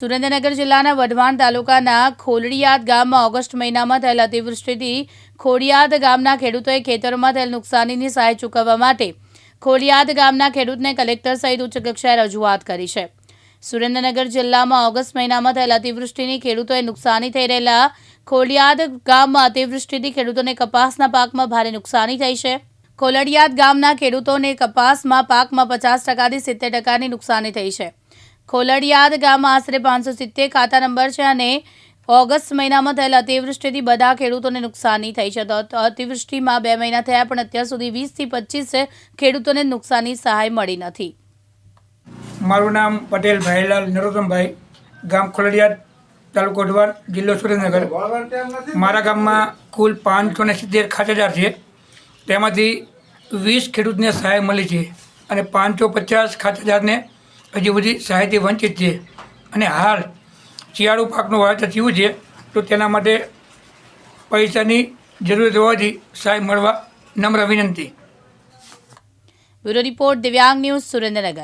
સુરેન્દ્રનગર જિલ્લાના વઢવાણ તાલુકાના ખોલડિયાદ ગામમાં ઓગસ્ટ મહિનામાં થયેલ અતિવૃષ્ટિથી ખોડિયાદ ગામના ખેડૂતોએ ખેતરોમાં થયેલ નુકસાનીની સહાય ચૂકવવા માટે ખોડિયાદ ગામના ખેડૂતને કલેક્ટર સહિત ઉચ્ચ કક્ષાએ રજૂઆત કરી છે. સુરેન્દ્રનગર જિલ્લામાં ઓગસ્ટ મહિનામાં થયેલ અતિવૃષ્ટિની ખેડૂતોએ નુકસાની થઈ રહેલા ખોડિયાદ ગામમાં અતિવૃષ્ટિથી ખેડૂતોને કપાસના પાકમાં ભારે નુકસાની થઈ છે. ખોલડિયાદ ગામના ખેડૂતોને કપાસમાં પાકમાં પચાસ ટકાથી સિત્તેર ટકાની નુકસાની થઈ છે. ખોલડિયાદ ગામમાં આશરે પાંચસો સિત્તેર ખાતા નંબર છે અને ઓગસ્ટ મહિનામાં થયેલ અતિવૃષ્ટિથી બધા ખેડૂતોને નુકસાની થઈ છે. તો અતિવૃષ્ટિમાં બે મહિના થયા પણ અત્યાર સુધી વીસથી પચીસ ખેડૂતોને નુકસાની સહાય મળી નથી. મારું નામ પટેલ ભાઈલાલ નરોત્તમભાઈ, ગામ ખોલડિયાદ, તાલુકો ઢોર, જિલ્લો સુરેન્દ્રનગર. મારા ગામમાં કુલ પાંચસો ને સિત્તેર ખાતેદાર છે. તેમાંથી વીસ ખેડૂતને સહાય મળી છે અને પાંચસો પચાસ ખાતેદારને હજી બધી સહાયથી વંચિત છે. અને હાલ શિયાળુ પાકનું વાવેતર થયું છે, તો તેના માટે પૈસાની જરૂરત હોવાથી સહાય મળવા નમ્ર વિનંતી. બ્યુરો રિપોર્ટ દિવ્યાંગ ન્યૂઝ સુરેન્દ્રનગર.